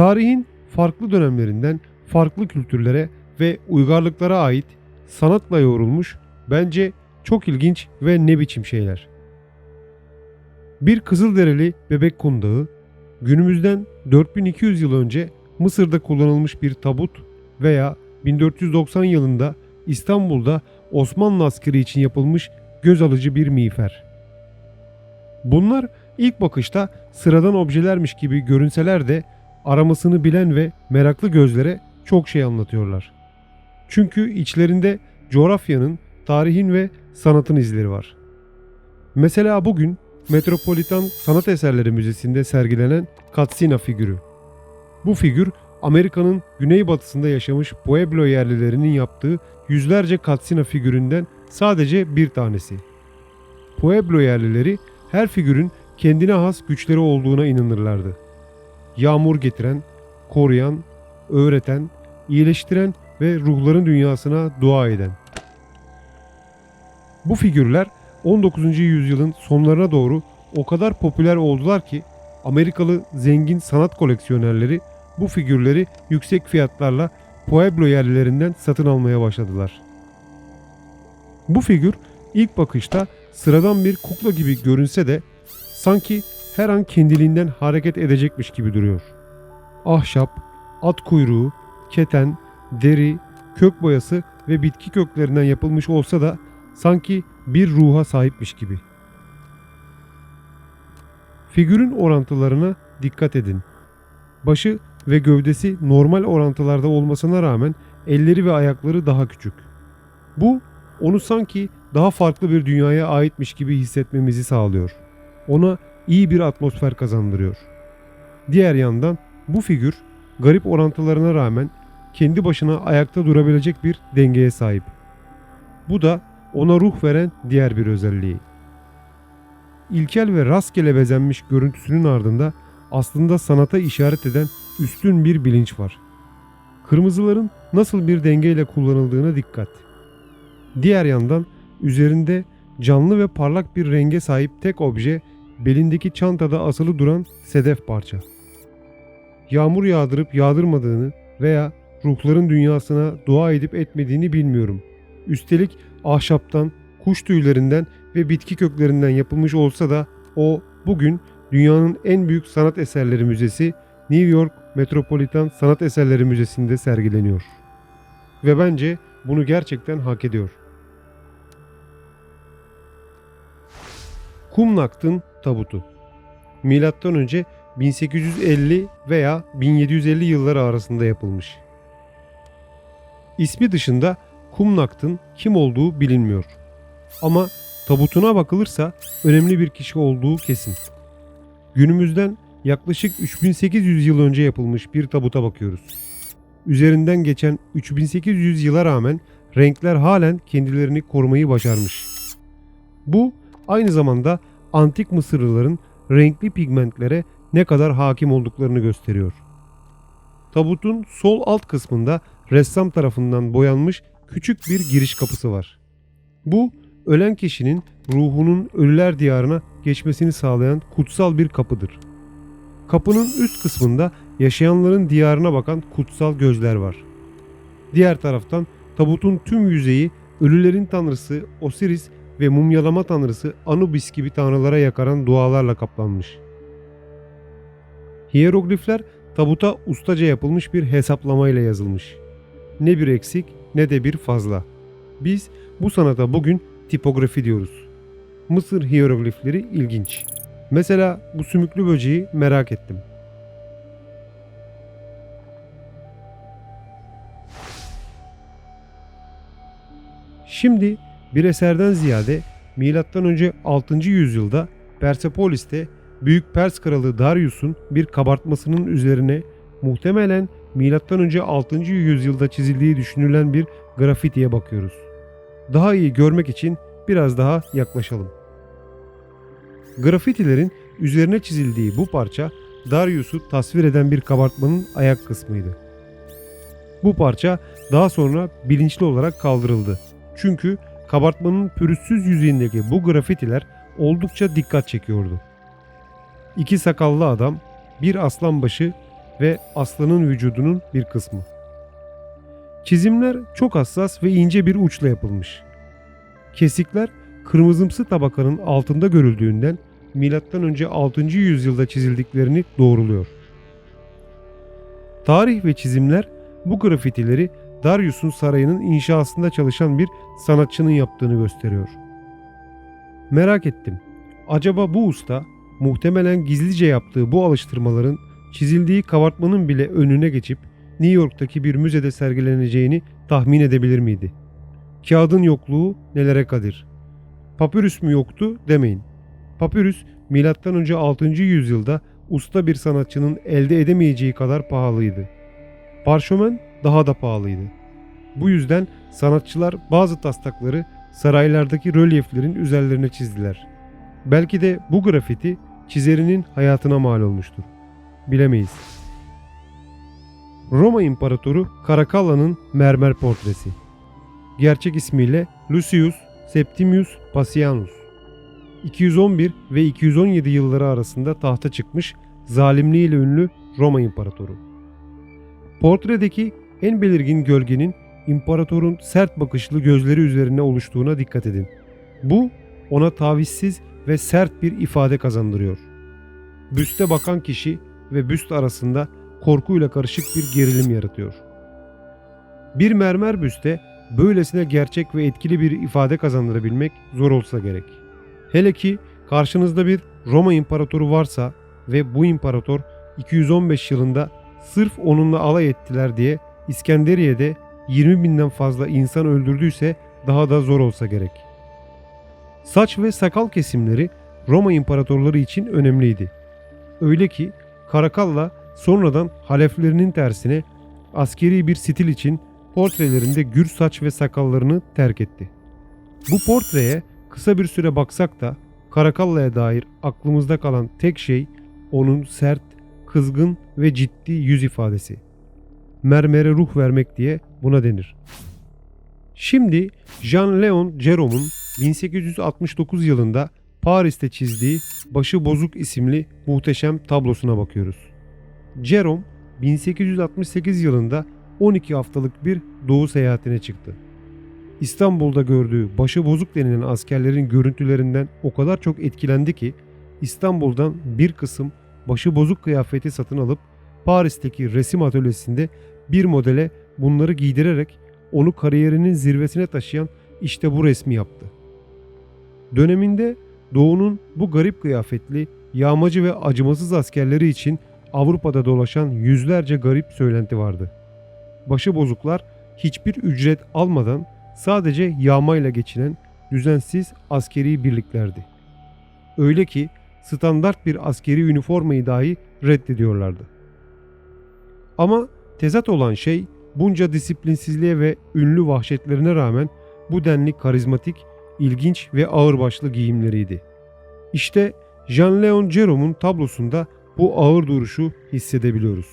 Tarihin farklı dönemlerinden farklı kültürlere ve uygarlıklara ait sanatla yoğrulmuş bence çok ilginç ve ne biçim şeyler. Bir Kızılderili bebek kundağı, günümüzden 4200 yıl önce Mısır'da kullanılmış bir tabut veya 1490 yılında İstanbul'da Osmanlı askeri için yapılmış göz alıcı bir miğfer. Bunlar ilk bakışta sıradan objelermiş gibi görünseler de aramasını bilen ve meraklı gözlere çok şey anlatıyorlar. Çünkü içlerinde coğrafyanın, tarihin ve sanatın izleri var. Mesela bugün Metropolitan Sanat Eserleri Müzesi'nde sergilenen Katsina figürü. Bu figür Amerika'nın güneybatısında yaşamış Pueblo yerlilerinin yaptığı yüzlerce Katsina figüründen sadece bir tanesi. Pueblo yerlileri her figürün kendine has güçleri olduğuna inanırlardı. Yağmur getiren, koruyan, öğreten, iyileştiren ve ruhların dünyasına dua eden. Bu figürler 19. yüzyılın sonlarına doğru o kadar popüler oldular ki Amerikalı zengin sanat koleksiyonerleri bu figürleri yüksek fiyatlarla Pueblo yerlilerinden satın almaya başladılar. Bu figür ilk bakışta sıradan bir kukla gibi görünse de sanki her an kendiliğinden hareket edecekmiş gibi duruyor. Ahşap, at kuyruğu, keten, deri, kök boyası ve bitki köklerinden yapılmış olsa da sanki bir ruha sahipmiş gibi. Figürün orantılarına dikkat edin. Başı ve gövdesi normal orantılarda olmasına rağmen elleri ve ayakları daha küçük. Bu onu sanki daha farklı bir dünyaya aitmiş gibi hissetmemizi sağlıyor. Ona iyi bir atmosfer kazandırıyor. Diğer yandan bu figür garip orantılarına rağmen kendi başına ayakta durabilecek bir dengeye sahip. Bu da ona ruh veren diğer bir özelliği. İlkel ve rastgele bezenmiş görüntüsünün ardında aslında sanata işaret eden üstün bir bilinç var. Kırmızıların nasıl bir dengeyle kullanıldığına dikkat. Diğer yandan üzerinde canlı ve parlak bir renge sahip tek obje belindeki çantada asılı duran sedef parça. Yağmur yağdırıp yağdırmadığını veya ruhların dünyasına dua edip etmediğini bilmiyorum. Üstelik ahşaptan, kuş tüylerinden ve bitki köklerinden yapılmış olsa da o bugün dünyanın en büyük sanat eserleri müzesi New York Metropolitan Sanat Eserleri Müzesi'nde sergileniyor. Ve bence bunu gerçekten hak ediyor. Kumnakt'ın tabutu. Milattan önce 1850 veya 1750 yılları arasında yapılmış. İsmi dışında Kumnakt'ın kim olduğu bilinmiyor. Ama tabutuna bakılırsa önemli bir kişi olduğu kesin. Günümüzden yaklaşık 3800 yıl önce yapılmış bir tabuta bakıyoruz. Üzerinden geçen 3800 yıla rağmen renkler halen kendilerini korumayı başarmış. Bu aynı zamanda antik Mısırlıların renkli pigmentlere ne kadar hakim olduklarını gösteriyor. Tabutun sol alt kısmında ressam tarafından boyanmış küçük bir giriş kapısı var. Bu ölen kişinin ruhunun ölüler diyarına geçmesini sağlayan kutsal bir kapıdır. Kapının üst kısmında yaşayanların diyarına bakan kutsal gözler var. Diğer taraftan tabutun tüm yüzeyi ölülerin tanrısı Osiris ve mumyalama tanrısı Anubis gibi tanrılara yakaran dualarla kaplanmış. Hieroglifler tabuta ustaca yapılmış bir hesaplamayla yazılmış. Ne bir eksik ne de bir fazla. Biz bu sanata bugün tipografi diyoruz. Mısır hieroglifleri ilginç. Mesela bu sümüklü böceği merak ettim. Şimdi bir eserden ziyade önce 6. yüzyılda Persepolis'te Büyük Pers Kralı Darius'un bir kabartmasının üzerine muhtemelen önce 6. yüzyılda çizildiği düşünülen bir grafitiye bakıyoruz. Daha iyi görmek için biraz daha yaklaşalım. Grafitilerin üzerine çizildiği bu parça Darius'u tasvir eden bir kabartmanın ayak kısmıydı. Bu parça daha sonra bilinçli olarak kaldırıldı. Çünkü kabartmanın pürüzsüz yüzeyindeki bu grafitiler oldukça dikkat çekiyordu. İki sakallı adam, bir aslan başı ve aslanın vücudunun bir kısmı. Çizimler çok hassas ve ince bir uçla yapılmış. Kesikler kırmızımsı tabakanın altında görüldüğünden M.Ö. 6. yüzyılda çizildiklerini doğruluyor. Tarih ve çizimler bu grafitileri Darius'un sarayının inşasında çalışan bir sanatçının yaptığını gösteriyor. Merak ettim. Acaba bu usta muhtemelen gizlice yaptığı bu alıştırmaların çizildiği kabartmanın bile önüne geçip New York'taki bir müzede sergileneceğini tahmin edebilir miydi? Kağıdın yokluğu nelere kadir? Papyrus mu yoktu demeyin. Papyrus M.Ö. 6. yüzyılda usta bir sanatçının elde edemeyeceği kadar pahalıydı. Parşömen daha da pahalıydı. Bu yüzden sanatçılar bazı taslakları saraylardaki rölyeflerin üzerlerine çizdiler. Belki de bu grafiti çizerinin hayatına mal olmuştur. Bilemeyiz. Roma İmparatoru Carakalla'nın mermer portresi. Gerçek ismiyle Lucius Septimius Passianus. 211 ve 217 yılları arasında tahta çıkmış zalimliğiyle ünlü Roma İmparatoru. Portredeki en belirgin gölgenin imparatorun sert bakışlı gözleri üzerine oluştuğuna dikkat edin. Bu ona tavizsiz ve sert bir ifade kazandırıyor. Büste bakan kişi ve büst arasında korkuyla karışık bir gerilim yaratıyor. Bir mermer büste böylesine gerçek ve etkili bir ifade kazandırabilmek zor olsa gerek. Hele ki karşınızda bir Roma imparatoru varsa ve bu imparator 215 yılında sırf onunla alay ettiler diye İskenderiye'de 20 binden fazla insan öldürdüyse daha da zor olsa gerek. Saç ve sakal kesimleri Roma imparatorları için önemliydi. Öyle ki Karakalla sonradan haleflerinin tersine askeri bir stil için portrelerinde gür saç ve sakallarını terk etti. Bu portreye kısa bir süre baksak da Karakalla'ya dair aklımızda kalan tek şey onun sert, kızgın ve ciddi yüz ifadesi. Mermere ruh vermek diye buna denir. Şimdi Jean-Léon Gérôme'un 1869 yılında Paris'te çizdiği Başı Bozuk isimli muhteşem tablosuna bakıyoruz. Jerome 1868 yılında 12 haftalık bir doğu seyahatine çıktı. İstanbul'da gördüğü başı bozuk denilen askerlerin görüntülerinden o kadar çok etkilendi ki İstanbul'dan bir kısım başı bozuk kıyafeti satın alıp Paris'teki resim atölyesinde bir modele bunları giydirerek onu kariyerinin zirvesine taşıyan işte bu resmi yaptı. Döneminde Doğu'nun bu garip kıyafetli, yağmacı ve acımasız askerleri için Avrupa'da dolaşan yüzlerce garip söylenti vardı. Başıbozuklar hiçbir ücret almadan sadece yağmayla geçinen düzensiz askeri birliklerdi. Öyle ki standart bir askeri üniformayı dahi reddediyorlardı. Ama tezat olan şey bunca disiplinsizliğe ve ünlü vahşetlerine rağmen bu denli karizmatik, ilginç ve ağırbaşlı giyimleriydi. İşte Jean-Léon Gérôme'un tablosunda bu ağır duruşu hissedebiliyoruz.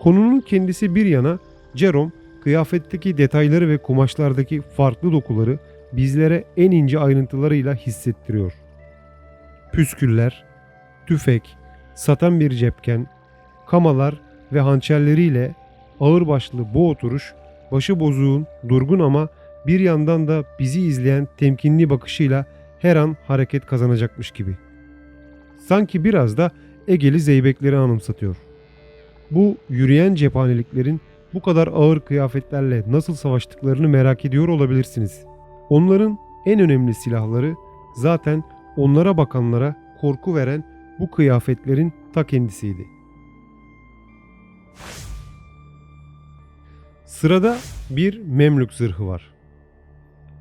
Konunun kendisi bir yana Jerome kıyafetteki detayları ve kumaşlardaki farklı dokuları bizlere en ince ayrıntılarıyla hissettiriyor. Püsküller, tüfek, satan bir cepken, kamalar ve hançerleriyle ağırbaşlı bu oturuş başı bozuğun durgun ama bir yandan da bizi izleyen temkinli bakışıyla her an hareket kazanacakmış gibi. Sanki biraz da Egeli zeybekleri anımsatıyor. Bu yürüyen cephaneliklerin bu kadar ağır kıyafetlerle nasıl savaştıklarını merak ediyor olabilirsiniz. Onların en önemli silahları zaten onlara bakanlara korku veren bu kıyafetlerin ta kendisiydi. Sırada bir Memlük zırhı var.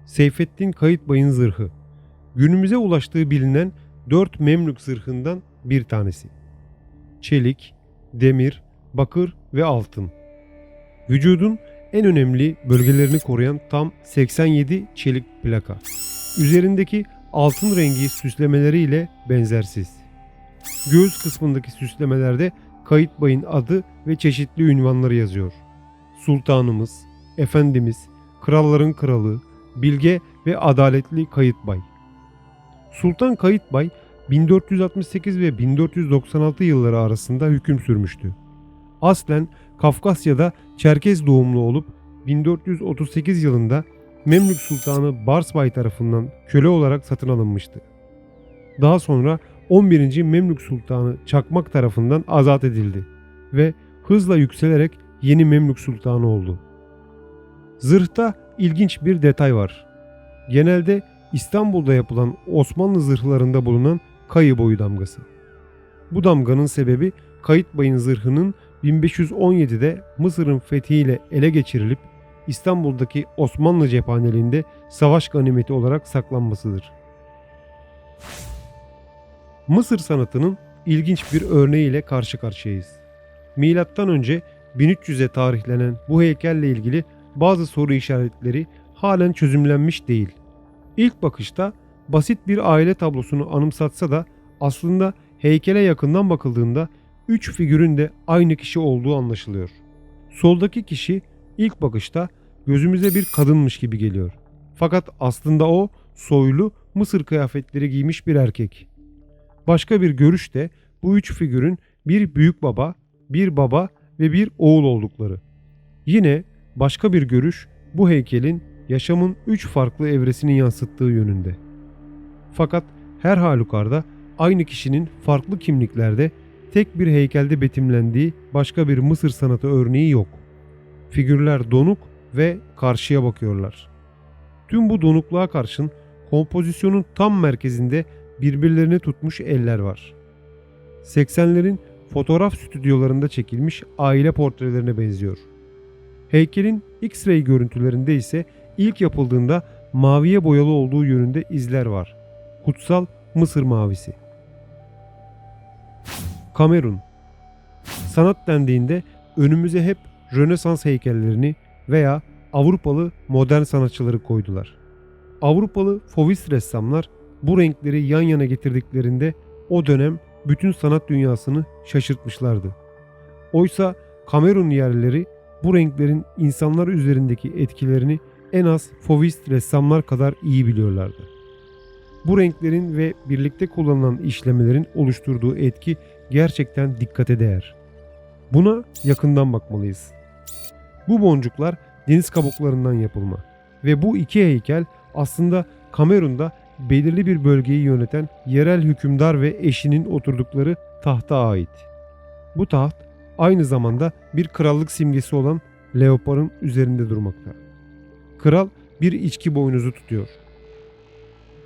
Seyfettin Kayıtbay'ın zırhı. Günümüze ulaştığı bilinen dört Memlük zırhından bir tanesi. Çelik, demir, bakır ve altın. Vücudun en önemli bölgelerini koruyan tam 87 çelik plaka. Üzerindeki altın rengi süslemeleriyle benzersiz. Göğüs kısmındaki süslemelerde Kayıtbay'ın adı ve çeşitli ünvanları yazıyor. Sultanımız, Efendimiz, Kralların Kralı, Bilge ve Adaletli Kayıtbay. Sultan Kayıtbay 1468 ve 1496 yılları arasında hüküm sürmüştü. aslen Kafkasya'da Çerkez doğumlu olup 1438 yılında Memlük Sultanı Barsbay tarafından köle olarak satın alınmıştı. Daha sonra 11. Memlük Sultanı Çakmak tarafından azat edildi ve hızla yükselerek yeni Memlük Sultanı oldu. Zırhta ilginç bir detay var. Genelde İstanbul'da yapılan Osmanlı zırhlarında bulunan kayı boyu damgası. Bu damganın sebebi Kayıtbay'ın zırhının 1517'de Mısır'ın fethiyle ele geçirilip İstanbul'daki Osmanlı cephaneliğinde savaş ganimeti olarak saklanmasıdır. Mısır sanatının ilginç bir örneğiyle karşı karşıyayız. Milattan önce 1300'e tarihlenen bu heykelle ilgili bazı soru işaretleri halen çözümlenmiş değil. İlk bakışta basit bir aile tablosunu anımsatsa da aslında heykele yakından bakıldığında üç figürün de aynı kişi olduğu anlaşılıyor. Soldaki kişi ilk bakışta gözümüze bir kadınmış gibi geliyor. Fakat aslında o soylu Mısır kıyafetleri giymiş bir erkek. Başka bir görüşte bu üç figürün bir büyük baba, bir baba ve bir oğul oldukları. Yine başka bir görüş bu heykelin yaşamın üç farklı evresini yansıttığı yönünde. Fakat her halükarda aynı kişinin farklı kimliklerde tek bir heykelde betimlendiği başka bir Mısır sanatı örneği yok. Figürler donuk ve karşıya bakıyorlar. Tüm bu donukluğa karşın kompozisyonun tam merkezinde birbirlerini tutmuş eller var. 80'lerin fotoğraf stüdyolarında çekilmiş aile portrelerine benziyor. Heykelin X-ray görüntülerinde ise ilk yapıldığında maviye boyalı olduğu yönünde izler var. Kutsal Mısır mavisi. Kamerun Sanat dendiğinde önümüze hep Rönesans heykellerini veya Avrupalı modern sanatçıları koydular. Avrupalı fovist ressamlar bu renkleri yan yana getirdiklerinde o dönem bütün sanat dünyasını şaşırtmışlardı. Oysa Kamerun yerlileri bu renklerin insanlar üzerindeki etkilerini en az fovist ressamlar kadar iyi biliyorlardı. Bu renklerin ve birlikte kullanılan işlemelerin oluşturduğu etki gerçekten dikkate değer. Buna yakından bakmalıyız. Bu boncuklar deniz kabuklarından yapılma ve bu iki heykel aslında Kamerun'da belirli bir bölgeyi yöneten yerel hükümdar ve eşinin oturdukları tahta ait. Bu taht aynı zamanda bir krallık simgesi olan leoparın üzerinde durmakta. Kral bir içki boynuzu tutuyor.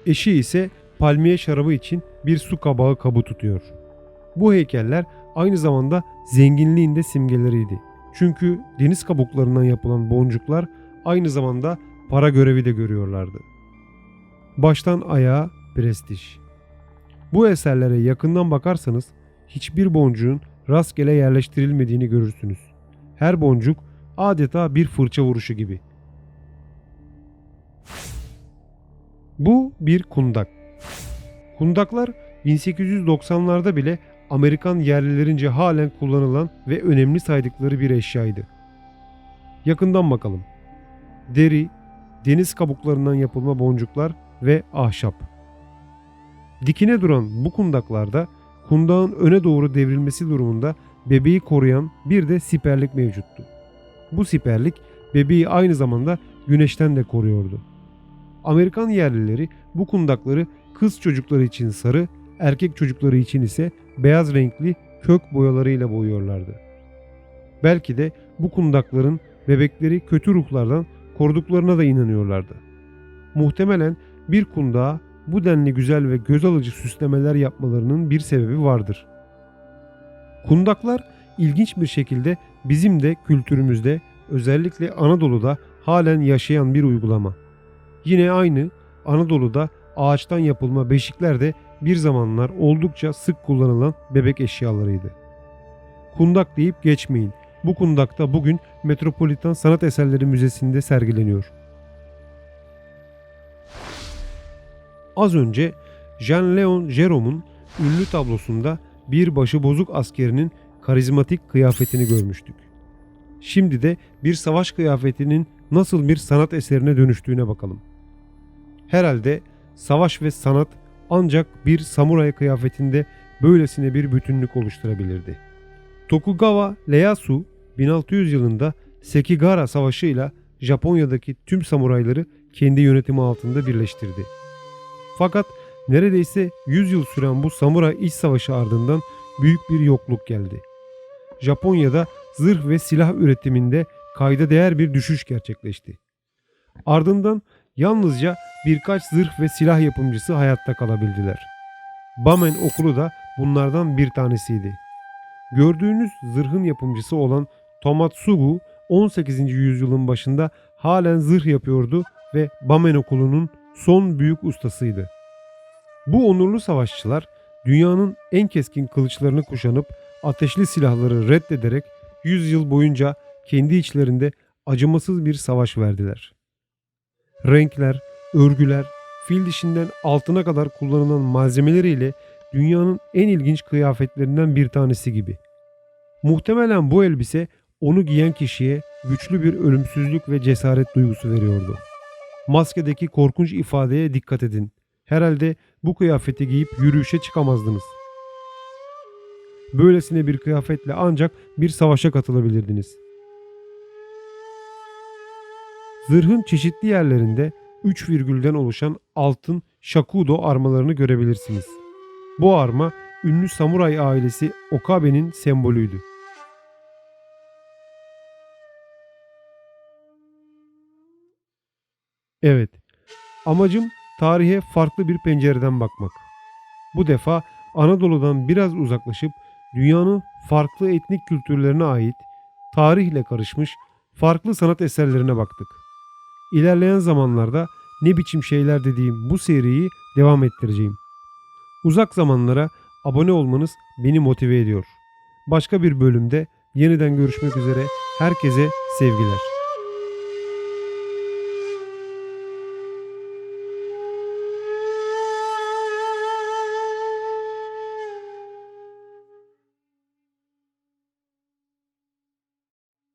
Eşi ise palmiye şarabı için bir su kabağı kabı tutuyor. Bu heykeller aynı zamanda zenginliğin de simgeleriydi. Çünkü deniz kabuklarından yapılan boncuklar aynı zamanda para görevi de görüyorlardı. Baştan ayağa prestij. Bu eserlere yakından bakarsanız hiçbir boncuğun rastgele yerleştirilmediğini görürsünüz. Her boncuk adeta bir fırça vuruşu gibi. Bu bir kundak. Kundaklar 1890'larda bile Amerikan yerlilerince halen kullanılan ve önemli saydıkları bir eşyaydı. Yakından bakalım. Deri, deniz kabuklarından yapılma boncuklar ve ahşap. Dikine duran bu kundaklarda kundağın öne doğru devrilmesi durumunda bebeği koruyan bir de siperlik mevcuttu. Bu siperlik bebeği aynı zamanda güneşten de koruyordu. Amerikan yerlileri bu kundakları kız çocukları için sarı, erkek çocukları için ise beyaz renkli kök boyalarıyla boyuyorlardı. Belki de bu kundakların bebekleri kötü ruhlardan koruduklarına da inanıyorlardı. Muhtemelen bir kundağa bu denli güzel ve göz alıcı süslemeler yapmalarının bir sebebi vardır. Kundaklar ilginç bir şekilde bizim de kültürümüzde özellikle Anadolu'da halen yaşayan bir uygulama. Yine aynı Anadolu'da ağaçtan yapılma beşikler de bir zamanlar oldukça sık kullanılan bebek eşyalarıydı. Kundak deyip geçmeyin. Bu kundakta bugün Metropolitan Sanat Eserleri Müzesi'nde sergileniyor. Az önce Jean-Léon Gérôme'un ünlü tablosunda bir başı bozuk askerinin karizmatik kıyafetini görmüştük. Şimdi de bir savaş kıyafetinin nasıl bir sanat eserine dönüştüğüne bakalım. Herhalde savaş ve sanat ancak bir samuray kıyafetinde böylesine bir bütünlük oluşturabilirdi. Tokugawa Ieyasu 1600 yılında Sekigahara Savaşı ile Japonya'daki tüm samurayları kendi yönetimi altında birleştirdi. Fakat neredeyse 100 yıl süren bu samuray iç savaşı ardından büyük bir yokluk geldi. Japonya'da zırh ve silah üretiminde kayda değer bir düşüş gerçekleşti. Ardından yalnızca birkaç zırh ve silah yapımcısı hayatta kalabildiler. Bamen okulu da bunlardan bir tanesiydi. Gördüğünüz zırhın yapımcısı olan Tomatsugu 18. yüzyılın başında halen zırh yapıyordu ve Bamen okulunun son büyük ustasıydı. Bu onurlu savaşçılar dünyanın en keskin kılıçlarını kuşanıp ateşli silahları reddederek 100 yıl boyunca kendi içlerinde acımasız bir savaş verdiler. Renkler, örgüler, fil dişinden altına kadar kullanılan malzemeleriyle dünyanın en ilginç kıyafetlerinden bir tanesi gibi. Muhtemelen bu elbise onu giyen kişiye güçlü bir ölümsüzlük ve cesaret duygusu veriyordu. Maskedeki korkunç ifadeye dikkat edin. Herhalde bu kıyafeti giyip yürüyüşe çıkamazdınız. Böylesine bir kıyafetle ancak bir savaşa katılabilirdiniz. Zırhın çeşitli yerlerinde 3 virgülden oluşan altın shakudo armalarını görebilirsiniz. Bu arma ünlü samuray ailesi Okabe'nin sembolüydü. Evet, amacım tarihe farklı bir pencereden bakmak. Bu defa Anadolu'dan biraz uzaklaşıp dünyanın farklı etnik kültürlerine ait, tarihle karışmış farklı sanat eserlerine baktık. İlerleyen zamanlarda ne biçim şeyler dediğim bu seriyi devam ettireceğim. Uzak zamanlara abone olmanız beni motive ediyor. Başka bir bölümde yeniden görüşmek üzere. Herkese sevgiler.